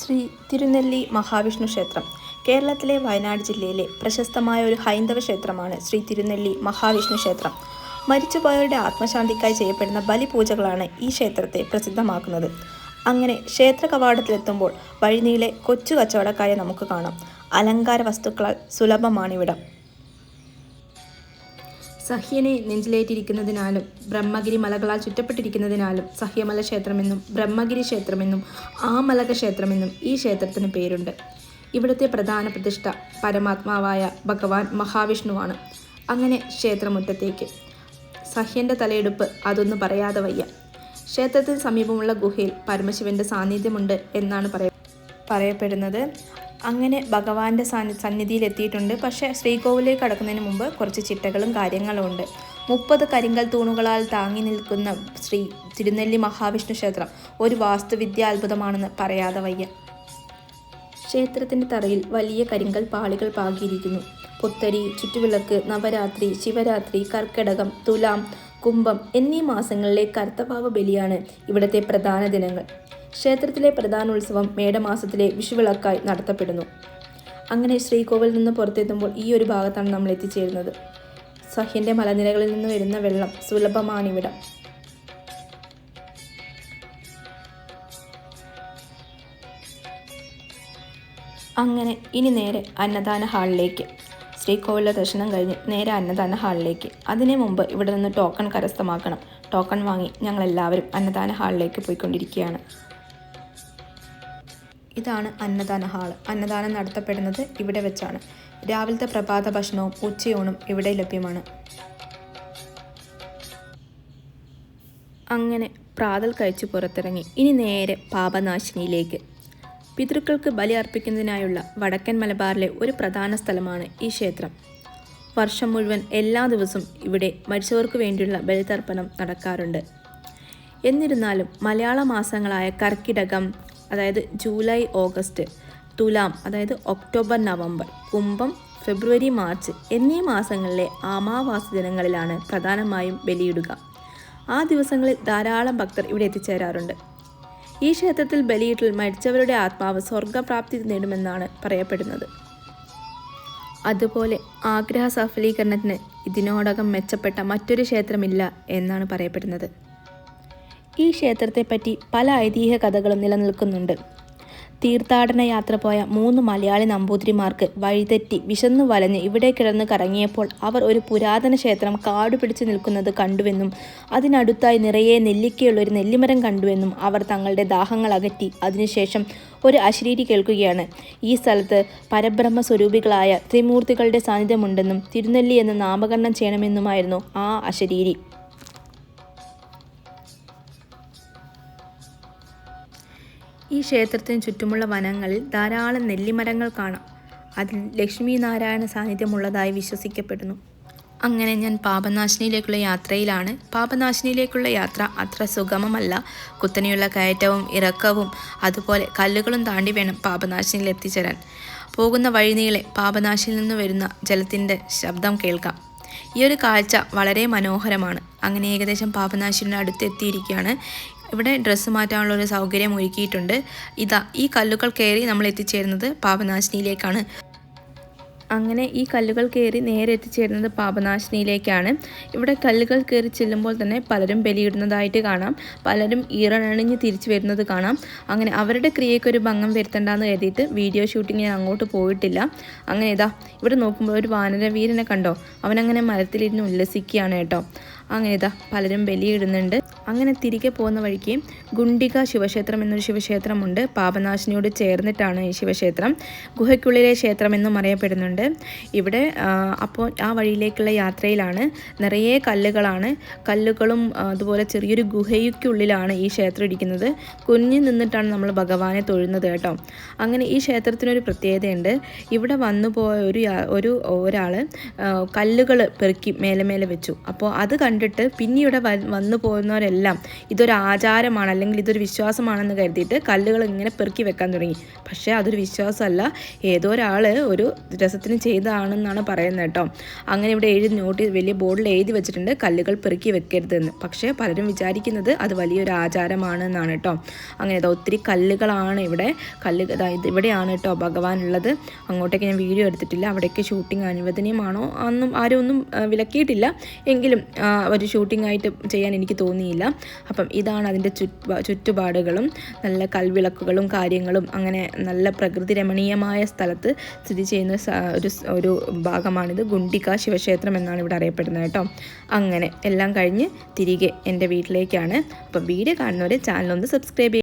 ശ്രീ തിരുനെല്ലി മഹാവിഷ്ണു ക്ഷേത്രം. കേരളത്തിലെ വയനാട് ജില്ലയിലെ പ്രശസ്തമായ ഒരു ഹൈന്ദവ ക്ഷേത്രമാണ് ശ്രീ തിരുനെല്ലി മഹാവിഷ്ണു ക്ഷേത്രം. മരിച്ചുപോയവരുടെ ആത്മശാന്തിക്കായി ചെയ്യപ്പെടുന്ന ബലിപൂജകളാണ് ഈ ക്ഷേത്രത്തെ പ്രസിദ്ധമാക്കുന്നത്. അങ്ങനെ ക്ഷേത്ര കവാടത്തിലെത്തുമ്പോൾ വഴിനീളെ കൊച്ചു കച്ചവടക്കാരെ നമുക്ക് കാണാം. അലങ്കാര വസ്തുക്കളാൽ സുലഭമാണിവിടം. സഹ്യനെ നെഞ്ചിലേറ്റിരിക്കുന്നതിനാലും ബ്രഹ്മഗിരി മലകളാൽ ചുറ്റപ്പെട്ടിരിക്കുന്നതിനാലും സഹ്യമല ക്ഷേത്രമെന്നും ബ്രഹ്മഗിരി ക്ഷേത്രമെന്നും ആമലക ക്ഷേത്രമെന്നും ഈ ക്ഷേത്രത്തിന് പേരുണ്ട്. ഇവിടുത്തെ പ്രധാന പ്രതിഷ്ഠ പരമാത്മാവായ ഭഗവാൻ മഹാവിഷ്ണുവാണ്. അങ്ങനെ ക്ഷേത്രമുറ്റത്തേക്ക്. സഹ്യന്റെ തലയെടുപ്പ് അതൊന്നും പറയാതെ വയ്യ. ക്ഷേത്രത്തിന് സമീപമുള്ള ഗുഹയിൽ പരമശിവന്റെ സാന്നിധ്യമുണ്ട് എന്നാണ് പറയ പറയപ്പെടുന്നത്. അങ്ങനെ ഭഗവാന്റെ സാന്നി സന്നിധിയിൽ എത്തിയിട്ടുണ്ട് പക്ഷേ ശ്രീകോവിലേക്ക് കടക്കുന്നതിന് മുമ്പ് കുറച്ച് ചിട്ടകളും കാര്യങ്ങളും ഉണ്ട് മുപ്പത് കരിങ്കൽ തൂണുകളാൽ താങ്ങി നിൽക്കുന്ന ശ്രീ തിരുനെല്ലി മഹാവിഷ്ണു ക്ഷേത്രം ഒരു വാസ്തുവിദ്യ അത്ഭുതമാണെന്ന് പറയാതെ വയ്യ. ക്ഷേത്രത്തിന്റെ തറയിൽ വലിയ കരിങ്കൽ പാളികൾ പാകിയിരിക്കുന്നു. പുത്തരി ചുറ്റുവിളക്ക് നവരാത്രി ശിവരാത്രി കർക്കിടകം തുലാം കുംഭം എന്നീ മാസങ്ങളിലെ കർത്തഭാവ ബലിയാണ് ഇവിടുത്തെ പ്രധാന ദിനങ്ങൾ. ക്ഷേത്രത്തിലെ പ്രധാന ഉത്സവം മേടമാസത്തിലെ വിഷുവിളക്കായി നടത്തപ്പെടുന്നു. അങ്ങനെ ശ്രീകോവിൽ നിന്ന് പുറത്തെത്തുമ്പോൾ ഈ ഒരു ഭാഗത്താണ് നമ്മൾ എത്തിച്ചേരുന്നത്. സഹ്യന്റെ മലനിരകളിൽ നിന്ന് വരുന്ന വെള്ളം സുലഭമാണിവിടം. അങ്ങനെ ഇനി നേരെ അന്നദാന ഹാളിലേക്ക്. ശ്രീകോവിലെ ദർശനം കഴിഞ്ഞ് നേരെ അന്നദാന ഹാളിലേക്ക്. അതിനു മുമ്പ് ഇവിടെ നിന്ന് ടോക്കൺ കരസ്ഥമാക്കണം. ടോക്കൺ വാങ്ങി ഞങ്ങൾ എല്ലാവരും അന്നദാന ഹാളിലേക്ക് പോയിക്കൊണ്ടിരിക്കുകയാണ്. ഇതാണ് അന്നദാന ഹാൾ അന്നദാനം നടത്തപ്പെടുന്നത് ഇവിടെ വെച്ചാണ്. രാവിലത്തെ പ്രഭാത ഭക്ഷണവും ഉച്ചയൂണും ഇവിടെ ലഭ്യമാണ്. അങ്ങനെ പ്രാതൽ കഴിച്ച് പുറത്തിറങ്ങി. ഇനി നേരെ പാപനാശിനിയിലേക്ക്. പിതൃക്കൾക്ക് ബലി അർപ്പിക്കുന്നതിനായുള്ള വടക്കൻ മലബാറിലെ ഒരു പ്രധാന സ്ഥലമാണ് ഈ ക്ഷേത്രം. വർഷം മുഴുവൻ എല്ലാ ദിവസവും ഇവിടെ മരിച്ചവർക്ക് വേണ്ടിയുള്ള ബലിതർപ്പണം നടക്കാറുണ്ട്. എന്നിരുന്നാലും മലയാള മാസങ്ങളായ കർക്കിടകം അതായത് ജൂലൈ ഓഗസ്റ്റ് തുലാം അതായത് ഒക്ടോബർ നവംബർ കുംഭം ഫെബ്രുവരി മാർച്ച് എന്നീ മാസങ്ങളിലെ ആമാവാസ ദിനങ്ങളിലാണ് പ്രധാനമായും ബലിയിടുക. ആ ദിവസങ്ങളിൽ ധാരാളം ഭക്തർ ഇവിടെ എത്തിച്ചേരാറുണ്ട്. ഈ ക്ഷേത്രത്തിൽ ബലിയിട്ടിൽ മരിച്ചവരുടെ ആത്മാവ് സ്വർഗപ്രാപ്തി നേടുമെന്നാണ് പറയപ്പെടുന്നത്. അതുപോലെ ആഗ്രഹ സഫലീകരണത്തിന് ഇതിനോടകം മെച്ചപ്പെട്ട മറ്റൊരു ക്ഷേത്രമില്ല എന്നാണ് പറയപ്പെടുന്നത്. ഈ ക്ഷേത്രത്തെപ്പറ്റി പല ഐതിഹ്യ കഥകളും നിലനിൽക്കുന്നുണ്ട്. തീർത്ഥാടന യാത്ര പോയ മൂന്ന് മലയാളി നമ്പൂതിരിമാർക്ക് വഴിതെറ്റി വിശന്നു വലഞ്ഞ് ഇവിടെ കിടന്ന് കറങ്ങിയപ്പോൾ അവർ ഒരു പുരാതന ക്ഷേത്രം കാടു പിടിച്ചു നിൽക്കുന്നത് കണ്ടുവെന്നും അതിനടുത്തായി നിറയെ നെല്ലിക്കയുള്ള ഒരു നെല്ലിമരം കണ്ടുവെന്നും അവർ തങ്ങളുടെ ദാഹങ്ങൾ അകറ്റി. അതിനുശേഷം ഒരു അശരീരി കേൾക്കുകയാണ്. ഈ സ്ഥലത്ത് പരബ്രഹ്മ സ്വരൂപികളായ ത്രിമൂർത്തികളുടെ സാന്നിധ്യമുണ്ടെന്നും തിരുനെല്ലി എന്ന് നാമകരണം ചെയ്യണമെന്നുമായിരുന്നു ആ അശരീരി ഈ ക്ഷേത്രത്തിന് ചുറ്റുമുള്ള വനങ്ങളിൽ ധാരാളം നെല്ലിമരങ്ങൾ കാണാം. അതിൽ ലക്ഷ്മി നാരായണ സാന്നിധ്യമുള്ളതായി വിശ്വസിക്കപ്പെടുന്നു. അങ്ങനെ ഞാൻ പാപനാശിനിയിലേക്കുള്ള യാത്രയിലാണ്. പാപനാശിനിയിലേക്കുള്ള യാത്ര അത്ര സുഗമമല്ല. കുത്തനെയുള്ള കയറ്റവും ഇറക്കവും അതുപോലെ കല്ലുകളും താണ്ടി വേണം പാപനാശിനിയിൽ എത്തിച്ചേരാൻ. പോകുന്ന വഴിനീളെ പാപനാശിനിയിൽ നിന്ന് വരുന്ന ജലത്തിന്റെ ശബ്ദം കേൾക്കാം. ഈ ഒരു കാഴ്ച വളരെ മനോഹരമാണ്. അങ്ങനെ ഏകദേശം പാപനാശിനിയുടെ അടുത്ത് എത്തിയിരിക്കുകയാണ് ഇവിടെ ഡ്രസ്സ് മാറ്റാനുള്ള ഒരു സൗകര്യം ഒരുക്കിയിട്ടുണ്ട്. ഇതാ ഈ കല്ലുകൾ കയറി നമ്മൾ എത്തിച്ചേരുന്നത് പാപനാശിനിയിലേക്കാണ്. അങ്ങനെ ഈ കല്ലുകൾ കയറി നേരെ എത്തിച്ചേരുന്നത് പാപനാശിനിയിലേക്കാണ്. ഇവിടെ കല്ലുകൾ കയറി ചെല്ലുമ്പോൾ തന്നെ പലരും ബലിയിടുന്നതായിട്ട് കാണാം. പലരും ഈറണണിഞ്ഞ് തിരിച്ചു വരുന്നത് കാണാം. അങ്ങനെ അവരുടെ ക്രിയയ്ക്ക് ഒരു ഭംഗം വരുത്തണ്ടെന്ന് കരുതിയിട്ട് വീഡിയോ ഷൂട്ടിങ്ങിന് അങ്ങോട്ട് പോയിട്ടില്ല. അങ്ങനെ ഇതാ ഇവിടെ നോക്കുമ്പോൾ ഒരു വാനരവീരനെ കണ്ടോ? അവനങ്ങനെ മരത്തിലിരുന്ന് ഉല്ലസിക്കുകയാണ് കേട്ടോ. അങ്ങനെ ഇതാ പലരും ബലിയിടുന്നുണ്ട്. അങ്ങനെ തിരികെ പോകുന്ന വഴിക്ക് ഗുണ്ടിക ശിവക്ഷേത്രം എന്നൊരു ശിവക്ഷേത്രമുണ്ട്. പാപനാശിനിയോട് ചേർന്നിട്ടാണ് ഈ ശിവക്ഷേത്രം. ഗുഹയ്ക്കുള്ളിലെ ക്ഷേത്രം എന്നും അറിയപ്പെടുന്നുണ്ട്. ഇവിടെ അപ്പോൾ ആ വഴിയിലേക്കുള്ള യാത്രയിലാണ് നിറയെ കല്ലുകളാണ്. കല്ലുകളും അതുപോലെ ചെറിയൊരു ഗുഹയ്ക്കുള്ളിലാണ് ഈ ക്ഷേത്രം ഇരിക്കുന്നത്. കുഞ്ഞു നിന്നിട്ടാണ് നമ്മൾ ഭഗവാനെ തൊഴുന്നത് കേട്ടോ. അങ്ങനെ ഈ ക്ഷേത്രത്തിനൊരു പ്രത്യേകതയുണ്ട്. ഇവിടെ വന്നു പോയ ഒരു ഒരു ഒരാൾ കല്ലുകൾ പെറുക്കി മേലെ മേലെ വെച്ചു. അപ്പോൾ അത് കണ്ടിട്ട് പിന്നെ ഇവിടെ വന്നു പോകുന്നവരെല്ലാം ഇതൊരു ആചാരമാണ് അല്ലെങ്കിൽ ഇതൊരു വിശ്വാസമാണെന്ന് കരുതിയിട്ട് കല്ലുകൾ ഇങ്ങനെ പെറുക്കി വെക്കാൻ തുടങ്ങി. പക്ഷേ അതൊരു വിശ്വാസമല്ല. ഏതോ ഒരാൾ ഒരു രസത്തിന് ചെയ്തതാണെന്നാണ് പറയുന്നത് കേട്ടോ. അങ്ങനെ ഇവിടെ എഴുതി നോട്ടി വലിയ ബോർഡിൽ എഴുതി വെച്ചിട്ടുണ്ട് കല്ലുകൾ പെറുക്കി വെക്കരുതെന്ന്. പക്ഷേ പലരും വിചാരിക്കുന്നത് അത് വലിയൊരു ആചാരമാണ് എന്നാണ് കേട്ടോ. അങ്ങനെ ഒത്തിരി കല്ലുകളാണ് ഇവിടെ. കല്ല് അതായത് ഇവിടെയാണ് കേട്ടോ ഭഗവാൻ ഉള്ളത്. അങ്ങോട്ടേക്ക് ഞാൻ വീഡിയോ എടുത്തിട്ടില്ല. അവിടേക്ക് ഷൂട്ടിംഗ് അനുവദനീയമാണോ? അന്നും ആരും ഒന്നും വിലക്കിയിട്ടില്ല. എങ്കിലും ഒരു ഷൂട്ടിംഗ് ആയിട്ട് ചെയ്യാൻ എനിക്ക് തോന്നിയില്ല. അപ്പം ഇതാണ് അതിന്റെ ചുറ്റുപാ ചുറ്റുപാടുകളും നല്ല കൽവിളക്കുകളും കാര്യങ്ങളും അങ്ങനെ നല്ല പ്രകൃതി രമണീയമായ സ്ഥലത്ത് സ്ഥിതി ചെയ്യുന്ന ഒരു ഒരു ഭാഗമാണിത്. ഗുണ്ടിക ശിവക്ഷേത്രം എന്നാണ് ഇവിടെ അറിയപ്പെടുന്നത് കേട്ടോ. അങ്ങനെ എല്ലാം കഴിഞ്ഞ് തിരികെ എന്റെ വീട്ടിലേക്കാണ്. അപ്പം വീഡിയോ കാണുന്നവരെ ചാനലൊന്ന് സബ്സ്ക്രൈബ്